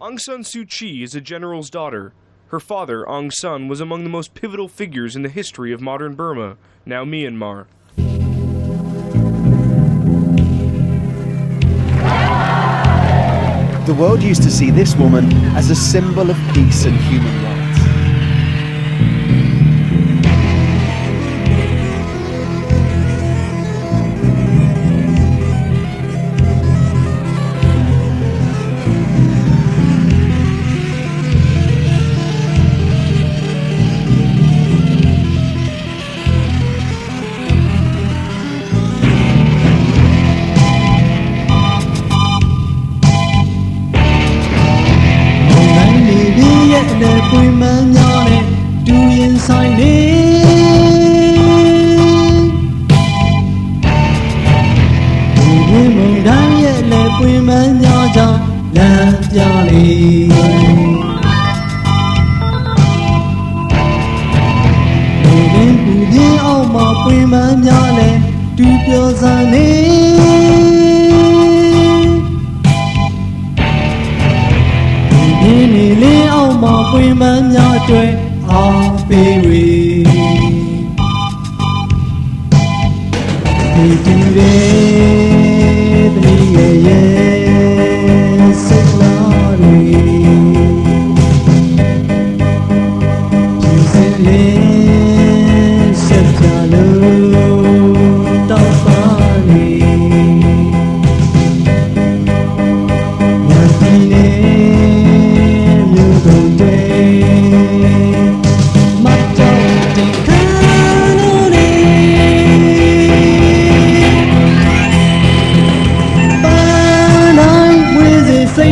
Aung San Suu Kyi is a general's daughter. Her father, Aung San, was among the most pivotal figures in the history of modern Burma, now Myanmar. The world used to see this woman as a symbol of peace and human rights. ။ ဆိုင်နေ။ဒီရင်မုန်တိုင်းရဲ့အလဲပွင့်မန်းများကြောင့်လမ်းပြလေ။ဒီရင်ပူပြင်းအောင်မှာပွင့်မန်းများလဲတူပြောစံနေ။ဒီနေလေးအောင်မှာပွင့်မန်းများအတွက်အား ပေး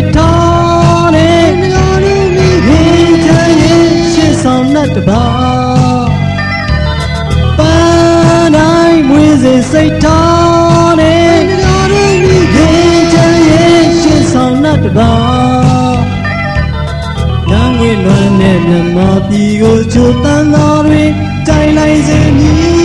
စေစိတ်ထားတဲ့ငါတို့မိခင်ချမ်းရဲ့ရှစ်ဆောင်နဲ့တပါပန်းနိုင်ဝင်းစေစိတ်ထားတဲ့ငါတို့မိခင်ချမ်းရဲ့ရှစ်ဆောင်နဲ့တပါလမ်းဝေးလွမ်းတဲ့မြမပြည်ကိုချိုတန်းသားတွေတိုင်လိုက်စေမည်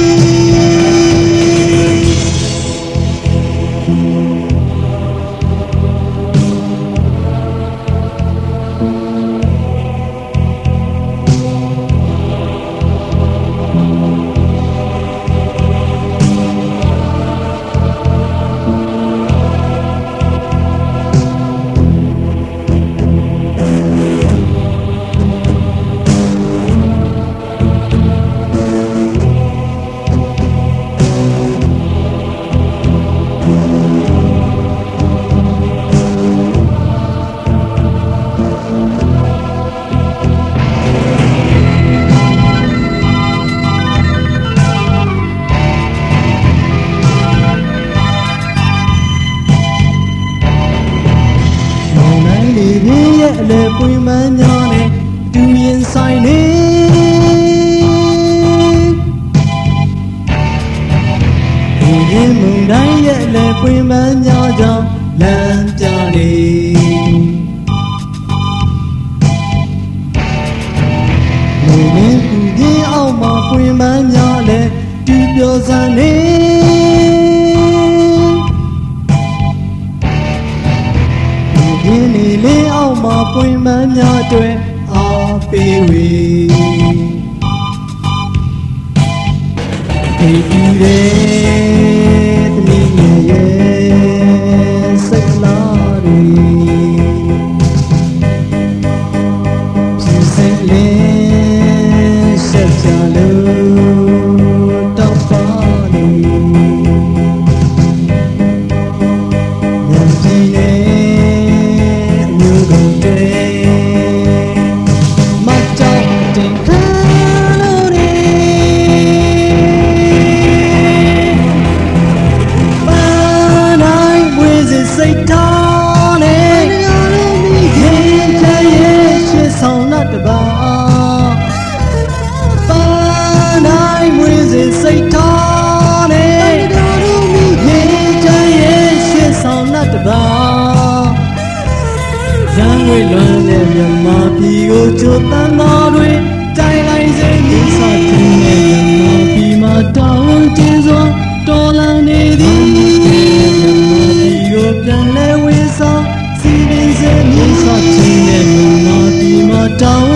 လဲပွင့်မန်းညာနဲ့တူရင်ဆိုင်နေဒီရင်မုန်တိုင်းရဲ့အလဲပွင့်မန်းညာကြောင့်လမ်းပြနေလူမင်းသူကြီးအောင်မှာပွင့်မန်းညာလဲတူပြောစံနေ ပွင့်မန်းများအတွက်အားပေးဝေဒီဒီရဲ့ တောင်တင်ခံလို့နေပန်းနိုင်ဝေးစစိ တွေတိုင်လိုက်စေရေစာတင်တဲ့မြန်မာပြည်မှာတောင်းတင်းစွာတော်လန်နေသည်မြန်မာပြည်ကိုပြန်လဲဝေဆောင်စီရင်စေရေစာတင်တဲ့မြန်မာပြည်မှာတောင်း